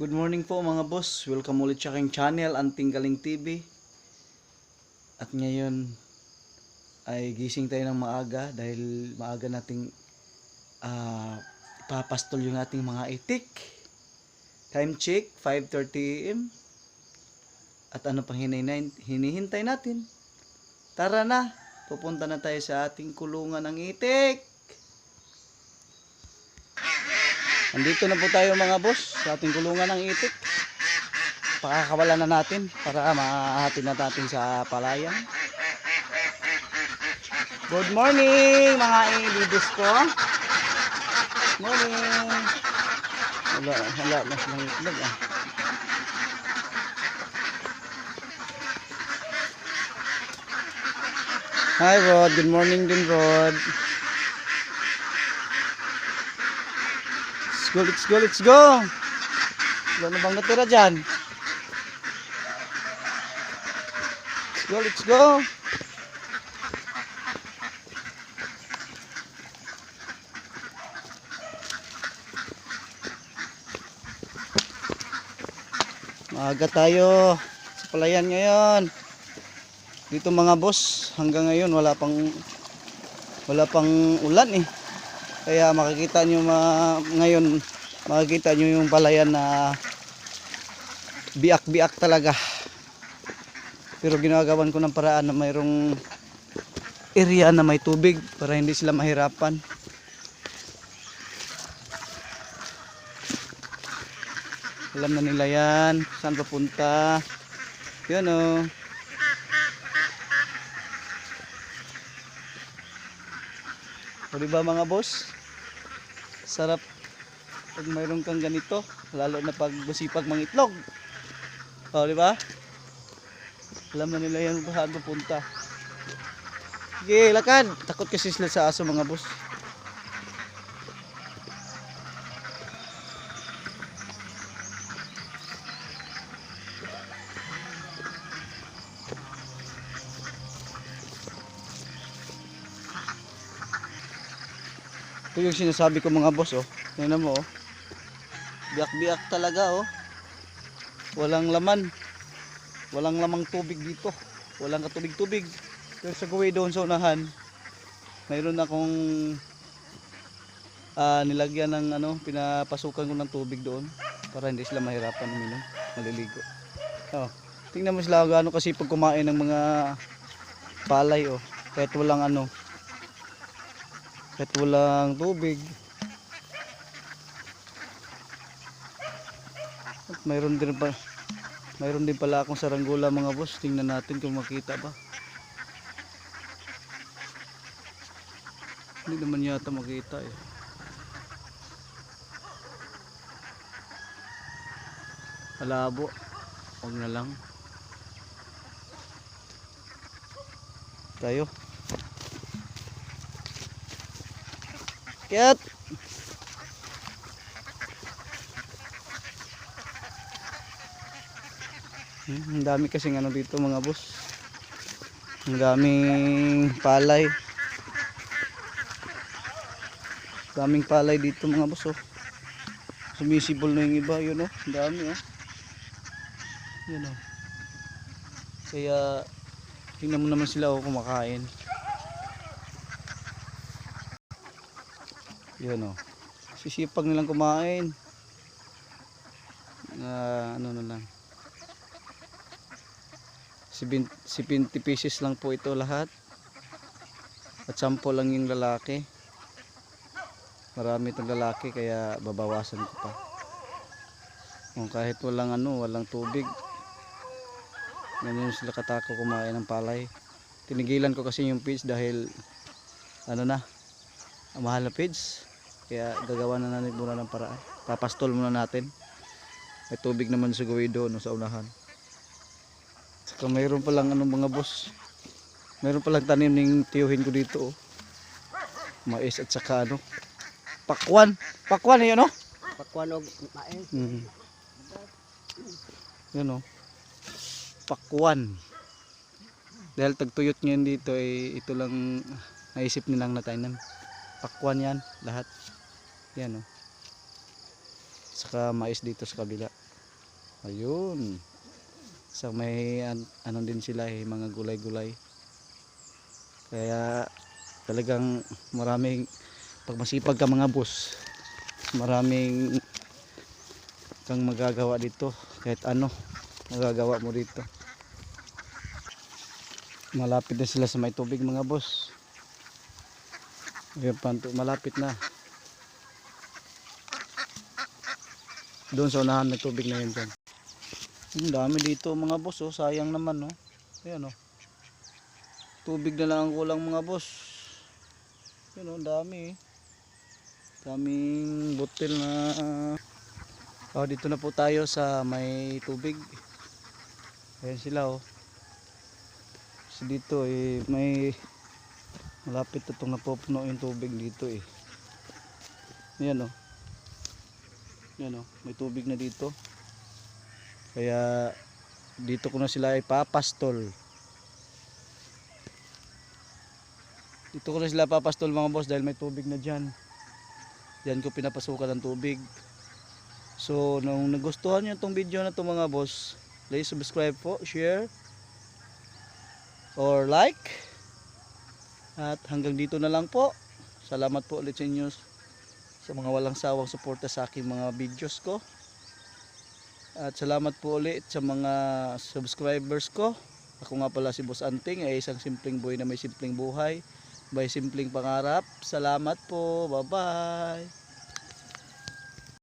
Good morning po mga boss. Welcome ulit sa aking channel, Anting Galing TV. At ngayon ay gising tayo ng maaga dahil maaga nating ah, ipapastol yung ating mga itik. Time check, 5.30 am. At ano pang hinihintay natin? Tara na, pupunta na tayo sa ating kulungan ng itik. Andito na po tayo mga boss sa ating kulungan ng itik. Pakakawalan na natin para mahahatid na natin sa palayan. Good morning mga ibibis ko. Morning. Wala, wala na silang itlog ah. Hi Rod, good morning din Rod. Go, let's go, let's go. Wala na bang natira dyan? Let's go, let's go. Maaga tayo sa palayan ngayon. Dito mga boss, hanggang ngayon wala pang wala pang ulan eh. Kaya makikita nyo ma- ngayon, makikita nyo yung palayan na biak-biak talaga. Pero ginagawan ko ng paraan na mayroong area na may tubig para hindi sila mahirapan. Alam na nila yan, saan papunta. Yun o. Oh. O diba mga boss? Sarap pag mayroon kang ganito, lalo na pag busipag mga itlog. O diba? Alam na nila yan saan pupunta. Sige, lakad. Takot kasi sila sa aso mga boss. Ito yung sinasabi ko mga boss oh. Tingnan mo oh. Biyak-biyak talaga oh. Walang laman. Walang lamang tubig dito. Walang katubig-tubig. Pero sa gawin doon sa unahan, mayroon akong ah, nilagyan ng ano, pinapasukan ko ng tubig doon para hindi sila mahirapan uminom, maliligo. Oh, tingnan mo sila gaano kasi pag kumain ng mga palay oh, kahit walang ano, kahit walang tubig. At mayroon din pa mayroon din pala akong saranggola mga boss. Tingnan natin kung makita ba. Hindi naman yata makita eh. Malabo. Huwag na lang. Tayo. Kiyat! Hmm, Ang dami kasing ano dito mga boss. Ang daming palay. Daming palay dito mga boss oh. Sumisibol na yung iba yun oh. Ang dami oh. Yun oh. Kaya tingnan mo naman sila oh kumakain. Yun oh. Sisipag nilang kumain. Na ano na lang. 70 70 pieces lang po ito lahat. At 10 lang yung lalaki. Marami itong lalaki kaya babawasan ko pa. Kung kahit walang ano, walang tubig. Ganyan sila katako kumain ng palay. Tinigilan ko kasi yung feeds dahil ano na, mahal na feeds. Kaya gagawa na natin muna ng paraan. Papastol muna natin. May tubig naman sa gawin doon no, sa unahan. Saka mayroon palang ano mga boss. Mayroon palang tanim ng tiyuhin ko dito oh. Mais at saka ano. Pakwan. Pakwan yun oh. Pakwan og maeng. Mm. Yun oh. Pakwan. Dahil tagtuyot ngayon dito ay ito lang naisip nilang natanim. Pakwan yan lahat. Yan oh. Saka mais dito sa kabila. Ayun. So may an- ano din sila eh, mga gulay-gulay. Kaya talagang maraming pag masipag ka mga boss, maraming kang magagawa dito kahit ano magagawa mo dito. Malapit na sila sa may tubig mga boss. Malapit na. Doon sa unahan may tubig na yun dyan. Ang dami dito mga boss oh, sayang naman oh. Ayan oh. Tubig na lang ang kulang mga boss. Ayan oh, dami eh. Daming butil na Oh, dito na po tayo sa may tubig. Ayan sila oh. So dito eh may malapit na itong napupuno yung tubig dito eh. Ayan oh. Ayan oh, may tubig na dito. Kaya dito ko na sila ipapastol. Dito ko na sila papastol mga boss dahil may tubig na dyan. Diyan ko pinapasukan ng tubig. So, nung nagustuhan nyo itong video na to mga boss, please subscribe po, share, or like. At hanggang dito na lang po. Salamat po ulit sa inyo sa mga walang sawang suporta sa aking mga videos ko. At salamat po ulit sa mga subscribers ko. Ako nga pala si Boss Anting, ay isang simpleng boy na may simpleng buhay, may simpleng pangarap. Salamat po. Bye-bye.